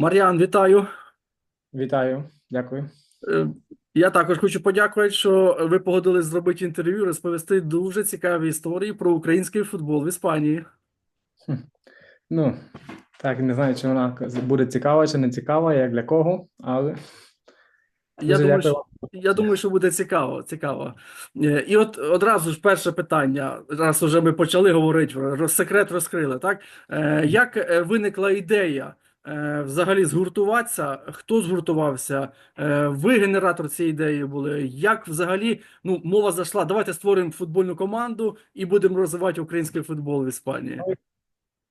Мар'ян, вітаю. Вітаю, дякую. Е, Я також хочу подякувати, що ви погодились зробити інтерв'ю, розповісти дуже цікаві історії про український футбол в Іспанії. Ну, так, не знаю, чи вона буде цікава чи не цікава, як для кого, але Я дуже думаю, що, я думаю, що буде цікаво. цікаво. Е, І от одразу ж перше питання, раз уже ми почали говорити, секрет розкрили, так? Е, Як виникла ідея взагалі згуртуватися? Хто згуртувався? Е, Ви генератор цієї ідеї були? Як взагалі ну, мова зайшла? Давайте створимо футбольну команду і будемо розвивати український футбол в Іспанії.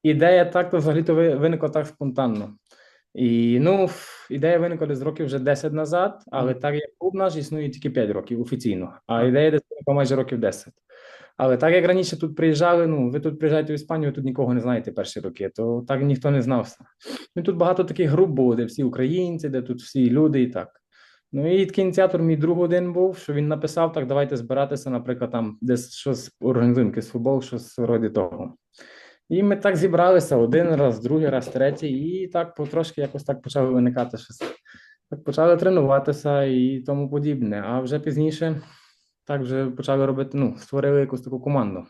ідея так то взагалі-то виникла так спонтанно. І ну, ідея виникла десь років вже 10 назад, але так як клуб наш існує тільки 5 років офіційно, а ідея десь виникла майже років 10. Але так як раніше тут приїжджали, ну ви тут приїжджаєте в Іспанію, ви тут нікого не знаєте перші роки, то так ніхто не знався. Ну тут багато таких груп було, де всі українці, де тут всі люди і так. Ну і такий ініціатор мій друг один був, що він написав: так, давайте збиратися, наприклад, там десь щось організуємо, якийсь футбол, щось вроді того. І ми так зібралися один раз, другий раз, третій, і так потрошки якось так почали виникати щось. Так почали тренуватися і тому подібне. А вже пізніше так вже почали робити, ну, створили якусь таку команду.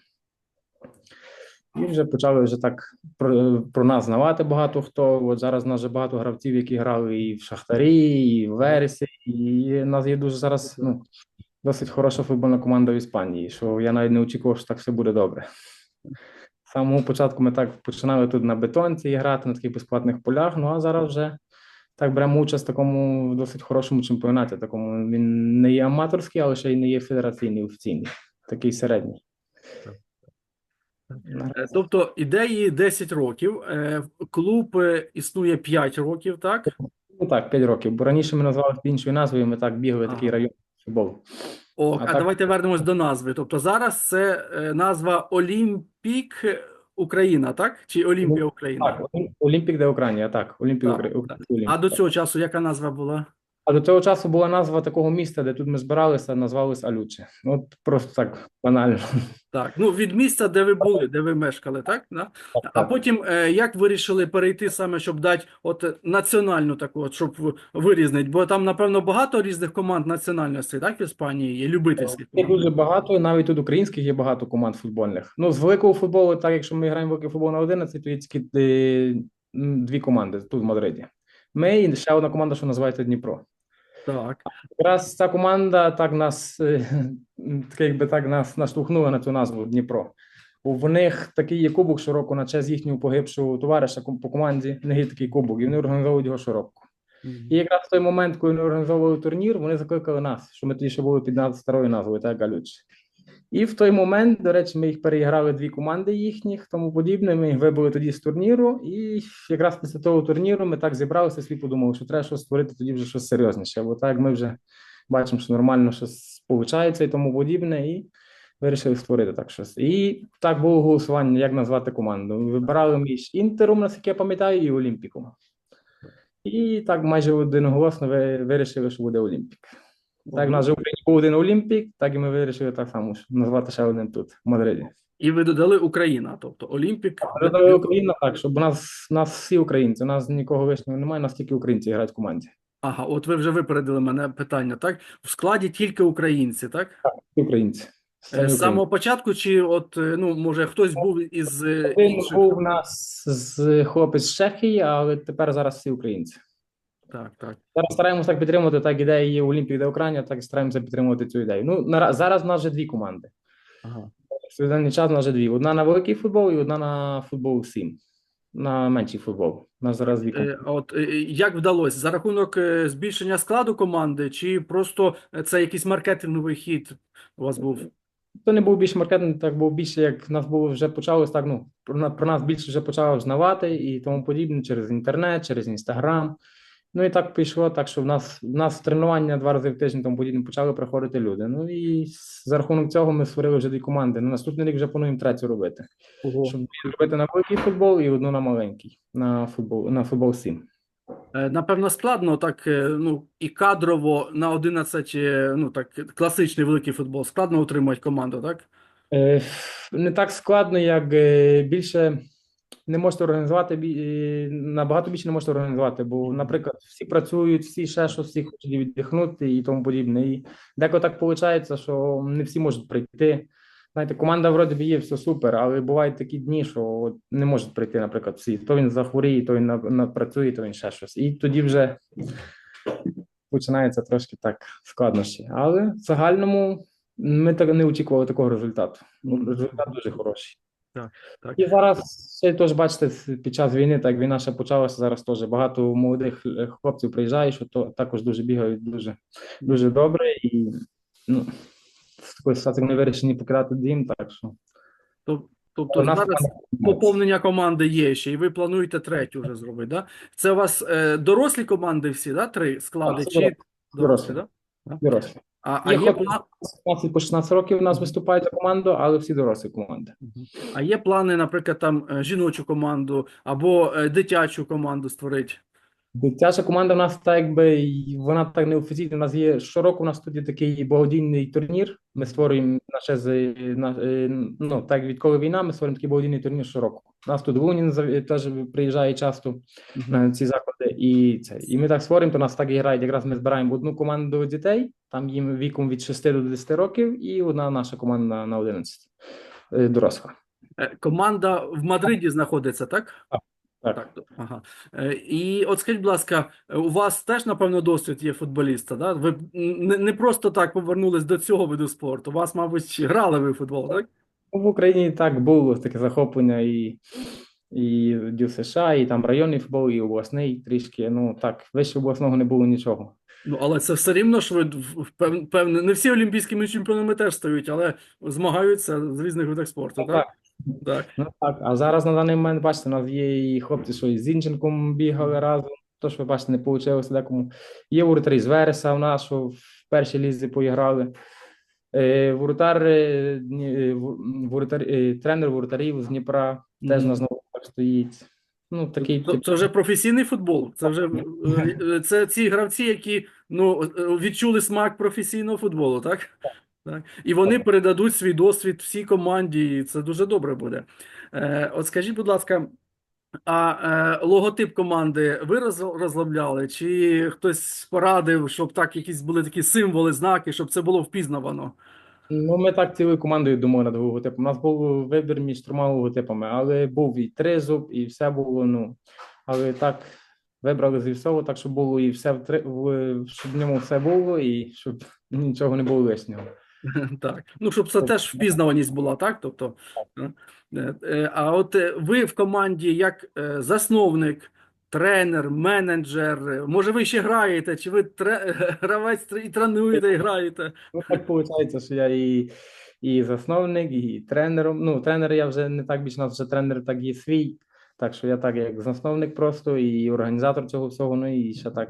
І вже почали вже так про, про нас знавати багато хто. От зараз нас вже багато гравців, які грали і в Шахтарі, і в Вересі. І в нас є дуже зараз ну, досить хороша футбольна команда в Іспанії, що я навіть не очікував, що так все буде добре. З самого початку ми так починали тут на бетонці грати на таких безплатних полях. Ну а зараз вже так беремо участь в такому досить хорошому чемпіонаті. Такому він не є аматорський, але ще й не є федераційний офіційний, такий середній. Е, Тобто ідеї 10 років, е, клуб е, існує 5 років, так? Ну так, 5 років. Бо раніше ми назвали іншою назвою, ми так бігали Ага. такий район футболу. О, А а так- давайте вернемось до назви. Тобто зараз це назва Олімпік Україна, так? Чи Олімпія Україна? Так, Олімпік де Україна, так, Олімпік Так, Україна. так. А до цього часу яка назва була? А до цього часу була назва такого міста, де тут ми збиралися, назвалось Алюче. Ну, От просто так банально. Так, ну від місця, де ви були, де ви мешкали, так? Да? А потім е, як вирішили перейти саме, щоб дати от національну таку, от, щоб вирізнити? Бо там, напевно, багато різних команд національностей, так, в Іспанії є любительських Є дуже багато, і навіть тут українських є багато команд футбольних. Ну, з великого футболу, так якщо ми граємо великий футбол на 11, то є тільки е, дві команди тут в Мадриді. Ми і ще одна команда, що називається Дніпро. Так. Якраз ця команда так нас, е, так якби так нас наштовхнула на цю назву Дніпро. В них такий є кубок щороку на честь їхнього погибшого товариша по команді. Них є такий кубок, і вони організовують його щороку. І якраз в той момент, коли вони організовували турнір, вони закликали нас, що ми тоді ще були під старою назвою, так Галюч. І в той момент, до речі, ми їх переіграли дві команди їхніх, тому подібне. Ми їх вибили тоді з турніру. І якраз після того турніру ми так зібралися, свій подумали, що треба щось створити тоді вже щось серйозніше. Бо так ми вже бачимо, що нормально щось виходить і тому подібне. І вирішили створити так щось. І так було голосування, як назвати команду. Вибирали між Інтером, наскільки я пам'ятаю, і Олімпіком. І так майже одноголосно ви вирішили, що буде Олімпік. Так, нас же був один Олімпік, так і ми вирішили так само ж назвати ще один тут, в Мадриді. І ви додали Україна, тобто Олімпік. Додали Україна так, щоб у нас, нас всі українці, у нас нікого лишнього немає, у нас тільки українці грають в команді. Ага, от ви вже випередили мене питання, так? В складі тільки українці, так? Всі українці. Е, З самого початку, чи от, е, ну, може, хтось був із е, Один інших? був у нас з хлопець з Чехії, але тепер зараз всі українці. Так, так. Зараз стараємося так підтримувати, так ідея є Олімпік де Україна, так і стараємося підтримувати цю ідею. Ну, на, зараз в нас вже дві команди. Ага. В час у нас вже дві. Одна на великий футбол і одна на футбол 7. На менший футбол. У нас зараз дві команди. Е, От е, як вдалося? За рахунок е, збільшення складу команди, чи просто е, це якийсь маркетинговий хід у вас був? То не був більше маркетинг, так був більше, як нас було вже почалось так. Ну про, на- про нас більше вже почало знавати і тому подібне через інтернет, через інстаграм. Ну і так пішло, так що в нас в нас тренування два рази в тиждень тому подібне почали приходити люди. Ну і за рахунок цього ми створили вже дві команди. На наступний рік вже плануємо третю робити. Щоб робити на великий футбол і одну на маленький, на футбол, на футбол 7. Е, Напевно, складно так, е, ну, і кадрово на 11, е, ну, так, класичний великий футбол, складно утримувати команду, так? Не так складно, як більше не можете організувати е, набагато більше не можете організувати, бо, наприклад, всі працюють, всі ще щось, всі хочуть віддихнути і тому подібне. І деколи так виходить, що не всі можуть прийти. Знаєте, команда вроді би є все супер, але бувають такі дні, що не можуть прийти, наприклад, всі. То він захворіє, то він напрацює, то він ще щось. І тоді вже починається трошки так складнощі. Але в загальному ми так не очікували такого результату. Ну, Результат дуже хороший. Так. І зараз ще теж бачите, під час війни, так війна ще почалася. Зараз теж багато молодих е, хлопців приїжджає, що то також дуже бігають дуже, дуже добре. І ну, в такої ситуації не вирішені покидати дім. Так що Тобто нас зараз поповнення команди є ще, і ви плануєте третю вже зробити, да? Це у вас е, дорослі команди всі, да? Три склади? Так, Чи дорослі. дорослі, Дорослі. да? Дорослі. А, а Є є план... 15 по 16 років у нас виступають за команду, але всі дорослі команди. А є плани, наприклад, там е, жіночу команду або е, дитячу команду створити? Дитяча команда в нас так якби вона так неофіційна. У нас є щороку. У нас тут є такий благодійний турнір. Ми створюємо наше з е, ну так відколи війна. Ми створюємо такий благодійний турнір щороку. Нас тут Лунін теж приїжджає часто на ці заходи, і це і ми так створюємо. То нас так і грають. Якраз ми збираємо одну команду дітей. Там їм віком від 6 до 10 років, і одна наша команда на 11 е, доросла. Е, Команда в Мадриді знаходиться, так? Так. Так, то- ага. Е, І от скажіть, будь ласка, у вас теж, напевно, досвід є футболіста, да? Ви не просто так повернулись до цього виду спорту. У вас, мабуть, грали ви в футбол, так? Ну, В Україні так було таке захоплення і, і Дю США, і там районний футбол, і обласний трішки. Ну так, вище обласного не було нічого. Ну, але це все рівно ж в- в- певне, не всі олімпійськими чемпіонами теж стають, але змагаються з різних видах спорту, так? Так. Ну так, а зараз на даний момент, бачите, у нас є і хлопці, що із Зінченком бігали разом. То, що ви бачите, не вийшло декому. Є воротарі з Вереса у нас, що в першій лізі поіграли. Е, воротар, е, е, воротар, тренер воротарів з Дніпра теж на знову так стоїть. Ну, такий Це, це вже професійний футбол. Це вже це ці гравці, які ну, відчули смак професійного футболу, так? Так. І вони передадуть свій досвід всій команді, і це дуже добре буде. Е, от скажіть, будь ласка, а е, логотип команди ви роз- розробляли, чи хтось порадив, щоб так якісь були такі символи, знаки, щоб це було впізнавано? Ну, ми так цілою командою думали над логотипом. У нас був вибір між трьома логотипами, але був і тризуб, і все було. Ну, але так вибрали зі всього, так щоб було і все в три, в, щоб в ньому все було, і щоб нічого не було лишнього. Так, ну щоб це теж впізнаваність була, так? Тобто, е, е, а от е, ви в команді як засновник, тренер, менеджер, може ви ще граєте, чи ви тре- гравець і тренуєте, і граєте? Ну, так виходить, що я і, і засновник, і тренером. Ну, тренер я вже не так більше, нас вже тренер так є свій. Так що я так як засновник просто і організатор цього всього. Ну і ще так,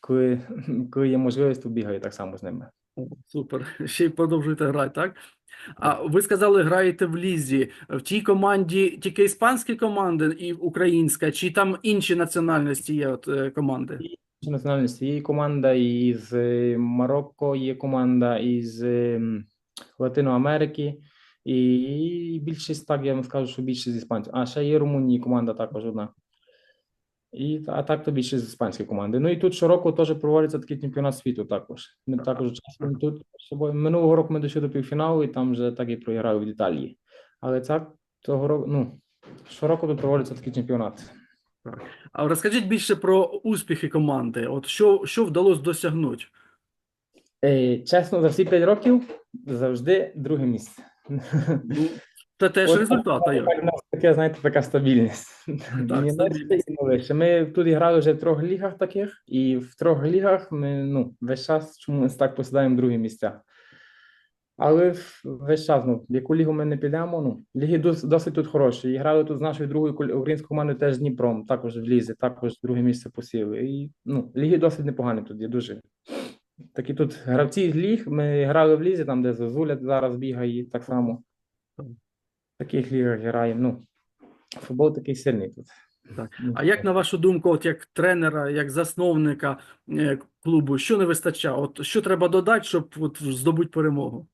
коли, коли є можливість, то бігаю так само з ними. Супер, ще й продовжуєте грати, так? А ви сказали, граєте в лізі. В тій команді тільки іспанські команди і українська, чи там інші національності є от, е, команди? Інші національності є команда із е, Марокко, є команда із ем, Латиноамерики, і більшість, так я вам скажу, що більшість з іспанців. А ще є Румунії команда також одна. І, а так то більше з іспанської команди. Ну і тут щороку теж проводиться такий чемпіонат світу також. Ми також участвуємо тут собою. Минулого року ми дійшли до півфіналу, і там вже так і програли від Італії. Але так, цього року, ну, щороку тут проводиться такий чемпіонат. А розкажіть більше про успіхи команди. От що, що вдалося досягнути? Е, чесно, за всі 5 років завжди друге місце. Ну, це теж результат, а як? Таке, знаєте, така стабільність. Так, Ні стабільність. ні вище. Ми тут грали вже в трьох лігах таких, і в трьох лігах ми ну, весь час чомусь так посідаємо другі місця. Але весь час, ну, в яку лігу ми не підемо, ну, ліги досить тут хороші. І грали тут з нашою другою українською командою теж з Дніпром, також в лізі, також друге місце посіли. І ну, ліги досить непогані тут є, дуже. Такі тут гравці з ліг, ми грали в лізі, там, де Зозуля зараз бігає, так само. Таких лігах граємо. Ну, футбол такий сильний тут. Так. Ну, А як на вашу думку, от як тренера, як засновника е, клубу, що не вистачає? От що треба додати, щоб от здобути перемогу?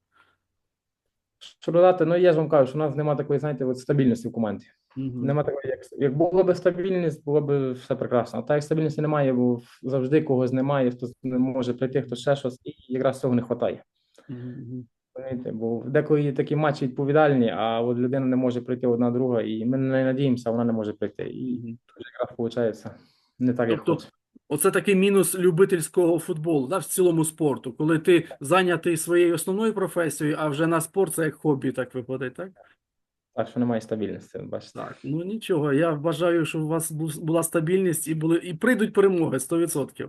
Що додати? Ну, я ж вам кажу, що у нас немає такої, знаєте, от стабільності в команді. Мгм. Нема такої, як, як було б стабільність, було б все прекрасно. А так як стабільності немає, бо завжди когось немає, хтось не може прийти, хтось ще щось, і якраз цього не вистачає. Мгм. Розумієте? Бо деколи такі матчі відповідальні, а от людина не може прийти одна друга, і ми не надіємося, вона не може прийти. І Мгм. якраз виходить не так, як Тобто. Оце такий мінус любительського футболу, да, в цілому спорту, коли ти зайнятий своєю основною професією, а вже на спорт це як хобі так виходить, так? Так що немає стабільності, бачите. Так, ну нічого. Я бажаю, щоб у вас була стабільність і були і прийдуть перемоги 100%.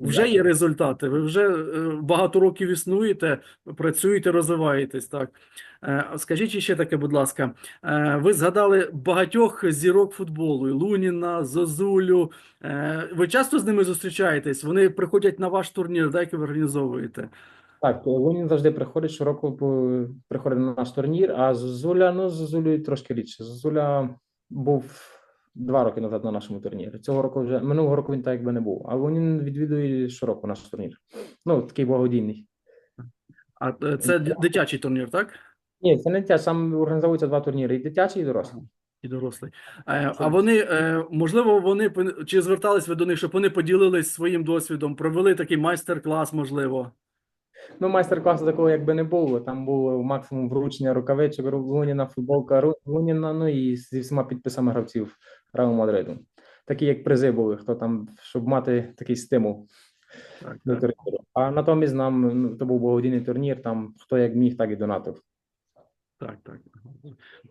Вже є результати. Ви вже е, багато років існуєте, працюєте, розвиваєтесь. Так Е, скажіть ще таке, будь ласка, е, ви згадали багатьох зірок футболу: Луніна, Зозулю. Ви часто з ними зустрічаєтесь? Вони приходять на ваш турнір, так, який ви організовуєте? Так, Лунін завжди приходить щороку, приходить на наш турнір, а Зозуля, ну, з Зозулею трошки рідше. Зозуля був два роки назад на нашому турнірі. Цього року вже минулого року він так якби не був. А Лунін відвідує щороку наш турнір. Ну, такий благодійний. А е, це дитячий турнір, так? Ні, це не те, сам організовуються два турніри: і дитячий, і дорослий. І дорослий. Е, А вони, е, можливо, вони чи звертались ви до них, щоб вони поділились своїм досвідом, провели такий майстер-клас, можливо. Ну, майстер-класу такого якби не було. Там було максимум вручення рукавичок, Луніна, футболка Луніна, ну і зі всіма підписами гравців Реалу Мадриду. Такі як призи були, хто там, щоб мати такий стимул Так, до так. турніру. А натомість нам ну, то був благодійний турнір, там хто як міг, так і донатив. Так, так.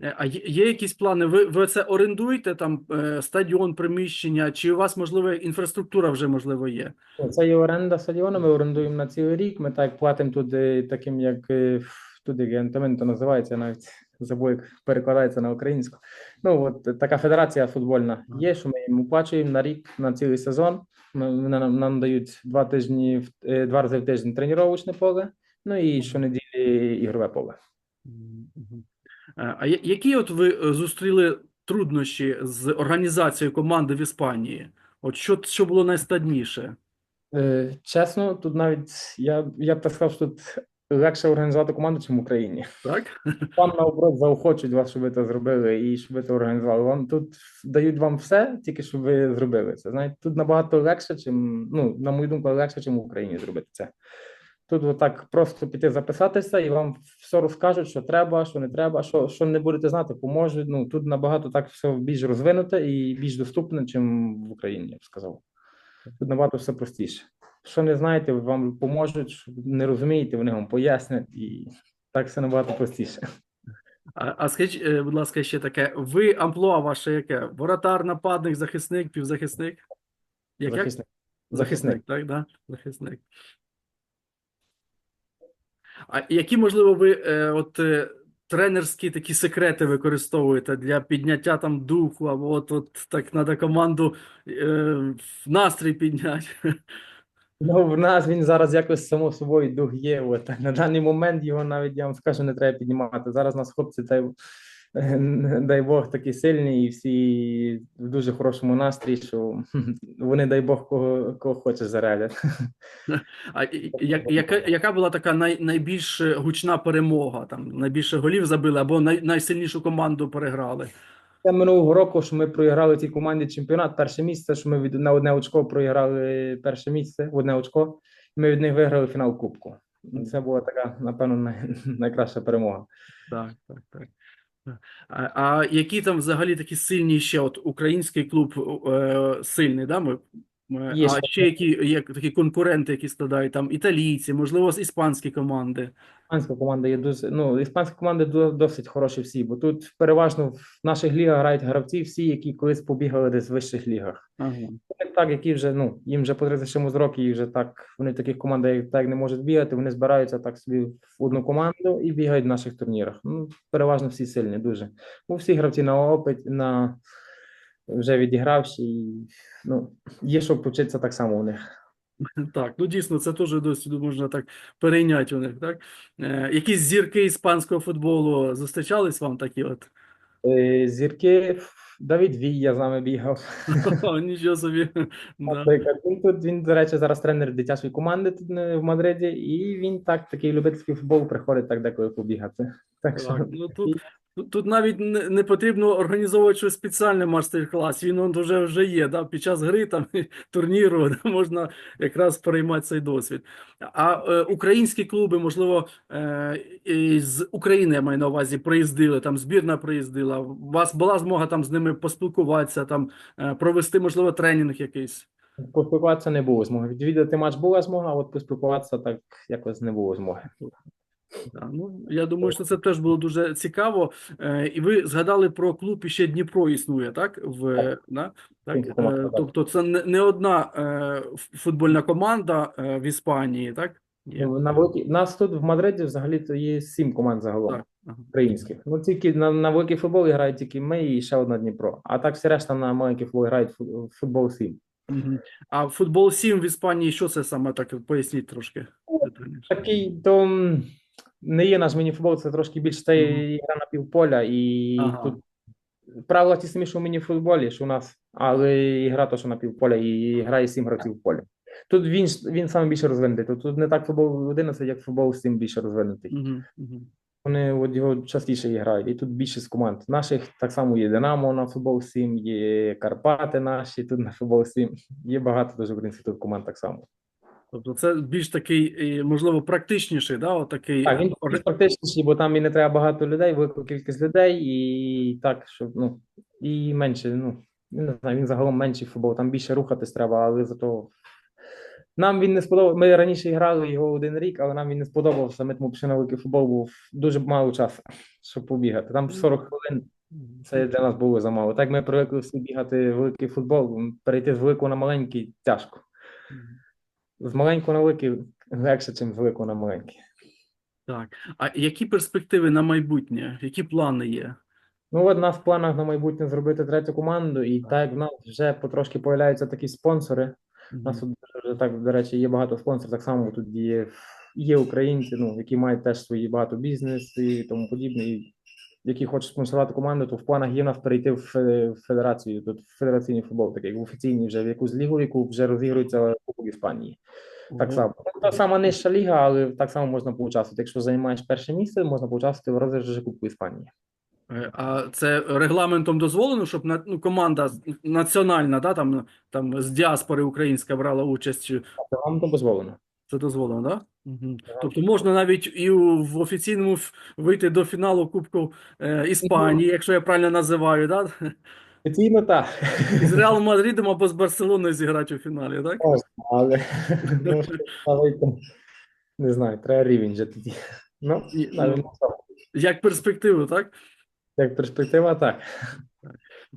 Е, А є, є якісь плани? Ви, ви це орендуєте там е, стадіон, приміщення, чи у вас можливо інфраструктура вже можливо є? Це є оренда стадіону, ми орендуємо на цілий рік. Ми так платимо туди таким, як е, туди гентамент то називається, навіть забув, як перекладається на українську. Ну от така федерація футбольна є, що ми їм оплачуємо на рік на цілий сезон. Ми, нам, нам дають два тижні в- е, два рази в тиждень тренувальне поле, ну і щонеділі ігрове поле. Е, А які от ви е, зустріли труднощі з організацією команди в Іспанії? От що, що було найскладніше? Е, чесно, тут навіть я, я б так сказав, що тут легше організувати команду, ніж в Україні. Так? Вам наоборот заохочують вас, щоб ви це зробили і щоб ви це організували. Вам тут дають вам все, тільки щоб ви зробили це. Знаєте, тут набагато легше, чим, ну, на мою думку, легше, чим в Україні зробити це. Тут отак просто піти записатися, і вам все розкажуть, що треба, що не треба, що, що не будете знати, поможуть. Ну тут набагато так все більш розвинуте і більш доступне, чим в Україні, я б сказав. Тут набагато все простіше. Що не знаєте, вам поможуть, що не розумієте, вони вам пояснять, і так все набагато простіше. А, а скажіть, е, будь ласка, ще таке: ви амплуа ваше яке? Воротар, нападник, захисник, півзахисник? Як, як? Захисник. Захисник, так, да? Захисник. А які, можливо, ви е, от е, тренерські такі секрети використовуєте для підняття там духу, або от, от так треба команду е, настрій підняти? Ну, в нас він зараз якось само собою дух є. От. На даний момент його навіть я вам скажу, не треба піднімати. Зараз нас хлопці, дай, дай Бог, такі сильні, і всі в дуже хорошому настрій, що вони, дай Бог, кого, кого хочеш зарядять. А як, яка, яка була така най, найбільш гучна перемога? Там найбільше голів забили, або най, найсильнішу команду переграли? Це минулого року, що ми проіграли цій команді чемпіонат. Перше місце, що ми від на одне очко проіграли перше місце, в одне очко. І Ми від них виграли фінал Кубку. Це була така, напевно, най, найкраща перемога. Так, так, так. А, а які там взагалі такі сильні ще от український клуб е, сильний, да? Ми- Є а ще. які є такі конкуренти, які складають там італійці, можливо, з іспанські команди. Іспанська команда є дуже ну іспанські команди до- досить хороші всі, бо тут переважно в наших лігах грають гравці, всі, які колись побігали десь в вищих лігах. Ага. Так, які вже ну їм вже по 30 чимось років, і вже так вони в таких командах як так не можуть бігати. Вони збираються так собі в одну команду і бігають в наших турнірах. Ну переважно всі сильні, дуже. Ну всі гравці на опит, на вже відігравші, і ну є що повчитися так само у них. Так, ну дійсно, це теж досвіду можна так перейняти у них, так? Е, якісь зірки іспанського футболу зустрічались вам такі от? Е, Зірки Давід Вій, я з нами бігав. О, Нічого собі. Наприклад, він тут він, до речі, зараз тренер дитячої команди тут е, в Мадриді, і він так такий любительський футбол приходить так деколи побігати. Так що Так, ну тут Тут, навіть не потрібно організовувати щось спеціальне мастер-клас. Він он вже, вже є. Да? Під час гри там турніру да, можна якраз переймати цей досвід. А е, українські клуби, можливо, е, з України я маю на увазі, приїздили, там збірна приїздила. У вас була змога там з ними поспілкуватися, там е, провести, можливо, тренінг якийсь. Поспілкуватися не було змоги. Відвідати матч була змога, а от поспілкуватися так якось не було змоги. Да, ну, я думаю, що це теж було дуже цікаво. Е, і ви згадали про клуб і ще Дніпро існує, так? В, Так. да? так? Е, тобто це не, одна е, футбольна команда е, в Іспанії, так? Є. Ну, На нас тут в Мадриді взагалі то є сім команд загалом Так. Ага. українських. Ну тільки на, на великий футбол грають тільки ми і ще одна Дніпро. А так всі решта на маленький футбол грають футбол сім. А футбол 7 в Іспанії, що це саме так? Поясніть трошки. Такий то не є наш мініфутбол, це трошки більше це Мгм. гра на півполя, і Ага. тут правила ті самі, що в мініфутболі, що у нас, але і гра то, що на півполя, і грає сім гравців в полі. Тут він він саме більше розвинутий. Тут, тут не так футбол 11, як футбол 7 більше розвинутий. Мгм. Вони от його частіше грають, і тут більшість команд. Наших так само є Динамо на футбол 7, є Карпати наші тут на футбол 7. Є багато дуже українських тут команд так само. Тобто це більш такий, можливо, практичніший, да? Отакий, Так, він більш практичніший, бо там і не треба багато людей, велику кількість людей, і так, щоб ну і менше. Ну не знаю, він загалом менший футбол, там більше рухатись треба, але зато нам він не сподобався. Ми раніше грали його один рік, але нам він не сподобався. Ми тому пішли на великий футбол, був дуже мало часу, щоб побігати. Там 40 хвилин. Це для нас було замало. Так ми привикли всі бігати в великий футбол. Перейти з великого на маленький тяжко. З маленького на великий легше, ніж з великого на маленький. Так. А які перспективи на майбутнє? Які плани є? Ну, от нас в планах на майбутнє зробити третю команду, і так як в нас вже потрошки появляються такі спонсори. У нас тут вже так, до речі, є багато спонсорів. Так само тут є, є українці, ну, які мають теж свої багато бізнес і тому подібне. І які хочуть спонсорувати команду, то в планах є нас перейти в федерацію. Тут в федераційний футбол, такий в офіційний вже в якусь лігу, яку вже розігрується Кубок Іспанії. Так Ого. само. Ну, Та сама нижча ліга, але так само можна поучаствувати. Якщо займаєш перше місце, можна поучаствувати в розіграші Кубку Іспанії. Е, А це регламентом дозволено, щоб на- ну, команда національна, да, там, там з діаспори українська брала участь? то дозволено. Це дозволено, да? Угу. Так. Тобто можна навіть і в офіційному вийти до фіналу Кубку е, Іспанії, якщо я правильно називаю, да? Офіційно так. З Реалом Мадридом або з Барселоною зіграти у фіналі, так? Можна, але але не знаю, треба рівень вже тоді. Ну, ну, Як перспективу, так? як перспектива, так.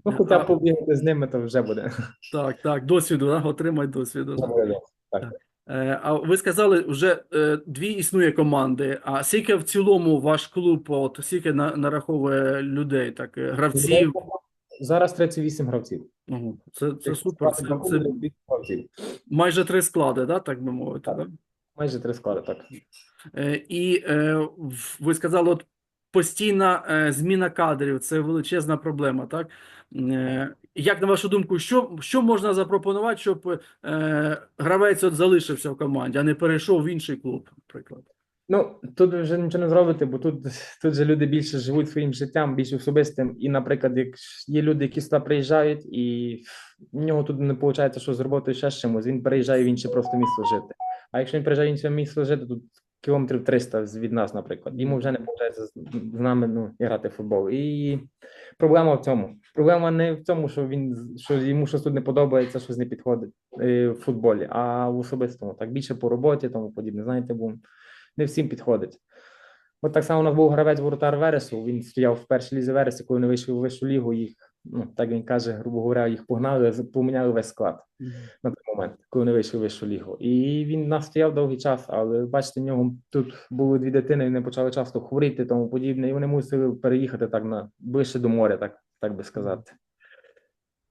Ну, хоча побігати з ними, то вже буде. Так, так, досвіду, да? отримати досвіду. Вже да. Е, А ви сказали, вже е, дві існує команди. А скільки в цілому ваш клуб, от скільки на- нараховує людей, так, е, гравців? Зараз 38 гравців. Це, це супер. Це, це майже три склади, да, так би мовити. Так. Да? Майже три склади, так. І ви сказали, от постійна зміна кадрів це величезна проблема, так? Як на вашу думку, що, що можна запропонувати, щоб е, гравець от залишився в команді, а не перейшов в інший клуб, наприклад? Ну, тут вже нічого не зробити, бо тут, тут же люди більше живуть своїм життям, більш особистим. І, наприклад, як є люди, які сюди приїжджають, і в нього тут не виходить, що з роботою ще з чимось, він переїжджає в інше просто місто жити. А якщо він приїжджає в інше місто жити, тут кілометрів 300 від нас, наприклад, йому вже не виходить з, нами ну, грати в футбол. І проблема в цьому. Проблема не в тому, що він що йому щось тут не подобається, щось не підходить е, в футболі, а в особистому. Так більше по роботі, тому подібне. Знаєте, бо не всім підходить. От так само у нас був гравець воротар Вересу. Він стояв в першій лізі Вересі, коли вони вийшли в вищу лігу. Їх, ну так він каже, грубо говоря, їх погнали, поміняли весь склад на той момент, коли вони вийшли вищу лігу. І він в нас стояв довгий час, але бачите, в нього тут були дві дитини, вони почали часто хворіти, тому подібне, і вони мусили переїхати так на ближче до моря, так, так би сказати.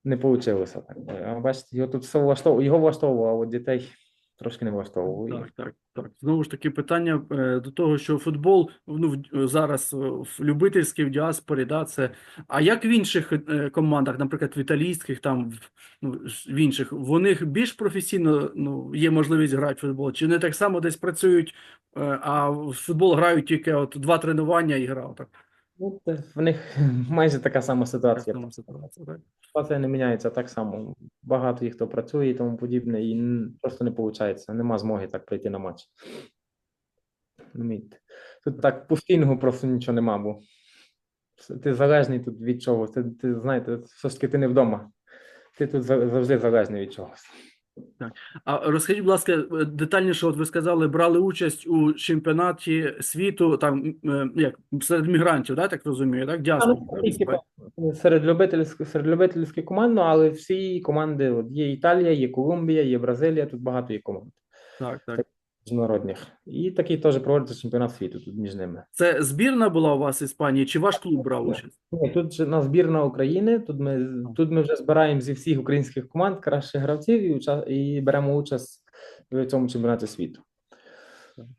Не вийшло так. А бачите, його тут все влаштовувало, його влаштовувало, а от дітей трошки не влаштовувало. І Так, так, так. Знову ж таки, питання е, до того, що футбол ну, в- зараз е, в любительській в діаспорі, да, це. А як в інших е, командах, наприклад, в італійських, там ну, в інших, в них більш професійно ну, є можливість грати в футбол? Чи вони так само десь працюють, е, а в футбол грають тільки от два тренування і гра? Так? Ну, це в них майже така сама ситуація. тому ситуація, так? Ситуація не міняється так само. Багато їх хто працює і тому подібне, і просто не виходить. Нема змоги так прийти на матч. Тут так постійного просто нічого нема, бо ти залежний тут від чогось. Ти, ти знаєте, все ж таки ти не вдома. Ти тут завжди залежний від чогось. А розкажіть, будь ласка, е, детальніше, от ви сказали, брали участь у чемпіонаті світу, там е, як серед мігрантів, да, так розумію, так? Діаспор, так, так. серед любительських серед любительських команд, ну, але всі команди от є Італія, є Колумбія, є Бразилія, тут багато є команд Так, так. Міжнародних. І такий теж проводиться чемпіонат світу тут між ними. Це збірна була у вас Іспанії, чи ваш клуб брав участь? Ні, тут же на збірна України. Тут ми тут ми вже збираємо зі всіх українських команд кращих гравців і, уча- і беремо участь в цьому чемпіонаті світу.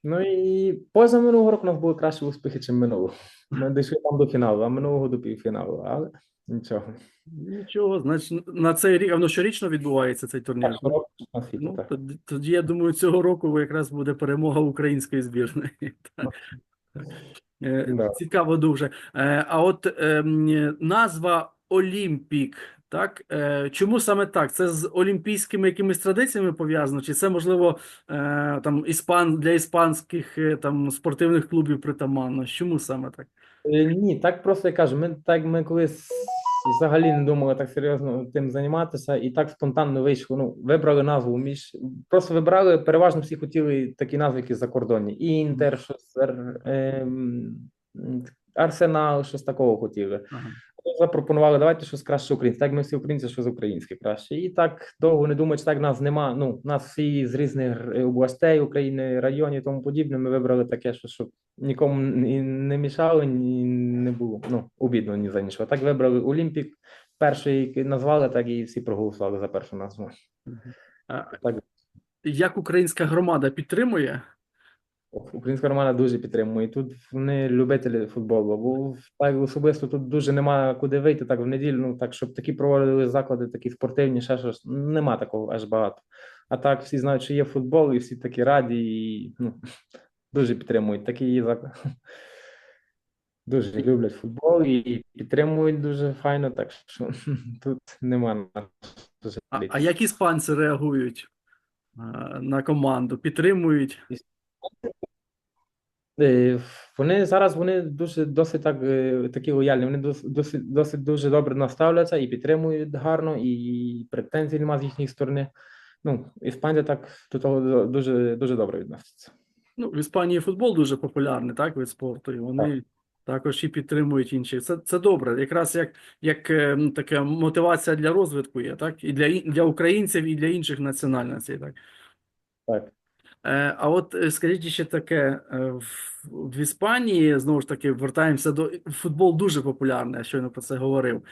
Ну і поза минулого року у нас були кращі успіхи, ніж минулого. Ми дійшли там до фіналу, а минулого до півфіналу, але нічого. Нічого, значить, на цей рік, а воно щорічно відбувається цей турнір. Так, на світі, Ну, так. тоді, тоді, я думаю, цього року якраз буде перемога української збірної. Так. Е, Да. Цікаво дуже. Е, А от ем, назва Олімпік, так? Е, Чому саме так? Це з олімпійськими якимись традиціями пов'язано? Чи це, можливо, там іспан для іспанських там спортивних клубів притаманно? Чому саме так? Е, Ні, так просто я кажу. Ми так ми колись взагалі не думали так серйозно тим займатися, і так спонтанно вийшло. Ну, вибрали назву між просто вибрали. Переважно всі хотіли такі назви, які закордонні. Інтер, щось ем, Арсенал, щось такого хотіли. Ага. Запропонували, давайте щось краще українське. Так ми всі українці, щось українське краще. І так довго не думаючи, так нас нема. Ну, нас всі з різних е, областей України, районів і тому подібне. Ми вибрали таке, що щоб нікому не мішало, ні не було. Ну, обідно ні за нічого. Так вибрали Олімпік. Перший назвали, так і всі проголосували за першу назву. А Так. Як українська громада підтримує? Українська романа дуже підтримує. Тут вони любителі футболу. Бо так особисто тут дуже нема куди вийти. Так в неділю, ну так, щоб такі проводили заклади, такі спортивні, ще щось. Нема такого аж багато. А так всі знають, що є футбол, і всі такі раді, і ну, дуже підтримують. Такі є заклад. Дуже люблять футбол і підтримують дуже файно, так що тут нема А, а як іспанці реагують е, на команду? Підтримують? Е, Вони зараз вони дуже досить так е, такі лояльні. Вони дос- досить досить дуже добре наставляться і підтримують гарно, і претензій немає з їхньої сторони. Ну, іспанці так до того дуже дуже добре відносяться. Ну, в Іспанії футбол дуже популярний, так, вид спорту, і вони також і підтримують інші. Це, це добре. Якраз як, як е, така мотивація для розвитку є, так? І для, ін- для українців, і для інших національностей, так? Так. Е, А от е, скажіть ще таке, е, в, Іспанії, знову ж таки, вертаємося до футбол дуже популярний, я щойно про це говорив.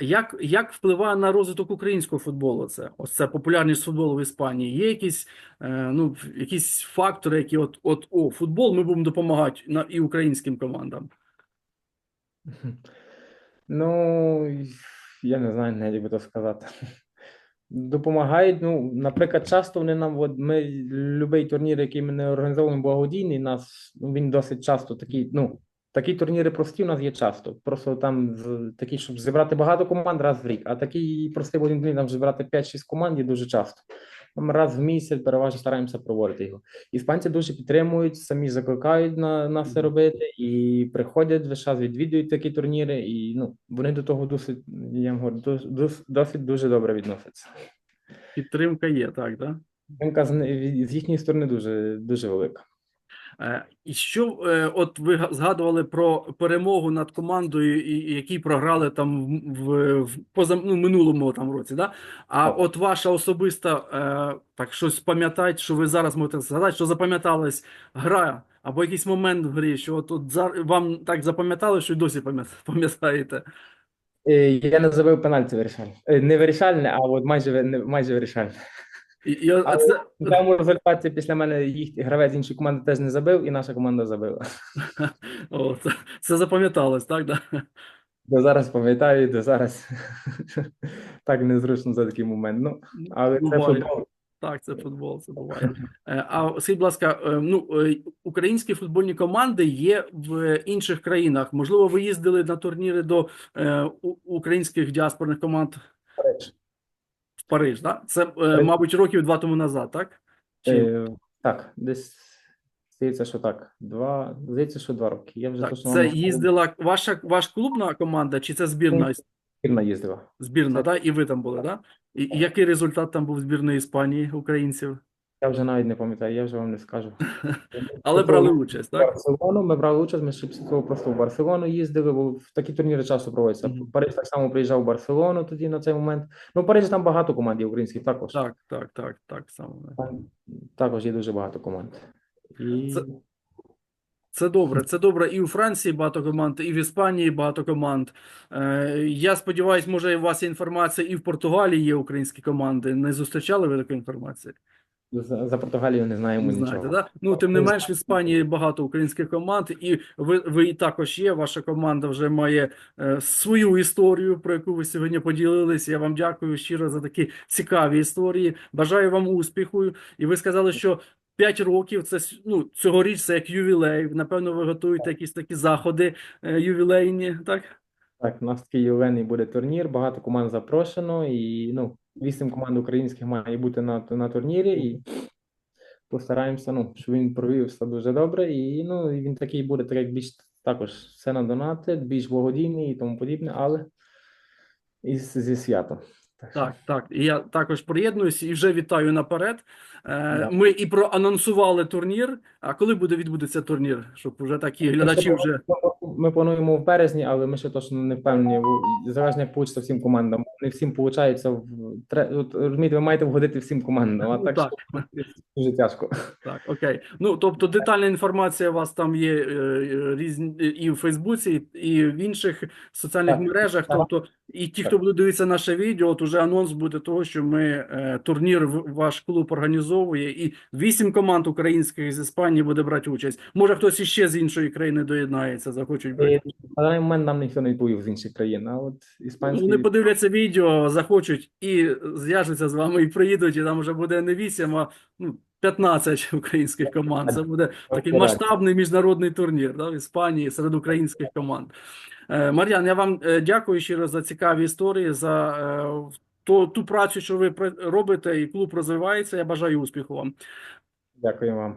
Як, як впливає на розвиток українського футболу це? Ось це популярність футболу в Іспанії. Є якісь, ну, якісь фактори, які от, от о, футбол ми будемо допомагати на, і українським командам. Ну, я не знаю, навіть би то сказати. Допомагають. Ну, наприклад, часто вони нам, от ми любий турнір, який ми не організовуємо благодійний, нас ну, він досить часто такий. Ну, такі турніри прості у нас є часто. Просто там такі, щоб зібрати багато команд раз в рік, а такий простий один там зібрати 5-6 команд є дуже часто. Там раз в місяць переважно стараємося проводити його. Іспанці дуже підтримують, самі закликають на, нас це робити і приходять весь час, відвідують такі турніри, і ну вони до того досить, я вам говорю, дос- дос- досить дуже добре відносяться. Підтримка є, так, да? Підтримка з, з їхньої сторони дуже дуже велика. Е, І що е, от ви згадували про перемогу над командою, які програли там в, в, поза ну, минулому там році, да? А Так. от ваша особиста е, так щось пам'ятаєте, що ви зараз можете згадати, що запам'яталась гра або якийсь момент в грі, що от, от вам так запам'ятали, що й досі пам'ятаєте. Я не забив пенальті вирішальне. Не вирішальне, а от майже майже вирішальне. І, Але це, В тому результаті після мене їх гравець іншої команди теж не забив, і наша команда забила. о, це, це запам'яталось, так? Да? До зараз пам'ятаю, до зараз так незручно за такий момент. Ну, але це футбол. Так, це футбол, це буває. Е, А скажіть, будь ласка, е, ну е, українські футбольні команди є в інших країнах? Можливо, ви їздили на турніри до українських діаспорних команд в Париж, так? Це, е, мабуть, років два тому назад, так? Чи... Е, так, десь здається, що так. Два, здається, що два роки. Я вже Так, точно це їздила ваша ваш клубна команда, чи це збірна Збірна їздила. збірна, Це- да? І ви там були, да? І, і який результат там був збірної Іспанії українців? Я вже навіть не пам'ятаю, я вже вам не скажу. Але брали участь, так? Барселону, ми брали участь, ми ще після того просто в Барселону їздили, бо в такі турніри часто проводяться. Мгм. Париж так само приїжджав в Барселону тоді на цей момент. Ну, в Парижі там багато команд є українських також. Так, так, так, так само. Там також є дуже багато команд. І Це- Це добре, це добре. І у Франції багато команд, і в Іспанії багато команд. Е, я сподіваюся, може, у вас є інформація, і в Португалії є українські команди. Не зустрічали ви такої інформації? За, за Португалію не знаємо Не нічого. знаєте, да? Ну, тим не менш, в Іспанії багато українських команд, і ви, ви і також є. Ваша команда вже має е, свою історію, про яку ви сьогодні поділились. Я вам дякую щиро за такі цікаві історії. Бажаю вам успіху. І ви сказали, що 5 років це ну, цьогоріч це як ювілей. Напевно, ви готуєте якісь такі заходи е, ювілейні, так? Так, у нас такий ювілейний буде турнір, багато команд запрошено, і ну, вісім команд українських має бути на, на турнірі, і постараємося, ну, щоб він провівся дуже добре. І ну, він такий буде, так як більш також все на донати, більш благодійний і тому подібне, але із, зі святом. Так, так. І я також приєднуюся і вже вітаю наперед. Е, Да. Ми і проанонсували турнір. А коли буде відбудеться турнір? Щоб вже такі глядачі вже. Ми плануємо в березні, але ми ще точно не впевнені. Залежно, як вийде всім командам. Не всім виходить. Розумієте, ви маєте вгодити всім командам, а Ну, так, так. що дуже тяжко. Так, окей. Ну, тобто детальна інформація у вас там є е, різні і в Фейсбуці, і в інших соціальних Так. мережах. Тобто, і ті, хто буде дивитися наше відео, от уже анонс буде того, що ми е, турнір ваш клуб організовує, і вісім команд українських з Іспанії буде брати участь. Може, хтось іще з іншої країни доєднається, захочуть брати. На даний момент нам ніхто не відповів з інших країн. А от іспанський Вони подивляться відео, захочуть і зв'яжуться з вами, і приїдуть, і там вже буде не 8, а ну, 15 українських команд. Це буде такий масштабний міжнародний турнір да, в Іспанії серед українських команд. Е, Мар'ян, я вам е, дякую щиро за цікаві історії, за е, ту, ту працю, що ви робите, і клуб розвивається. Я бажаю успіху вам. Дякую вам.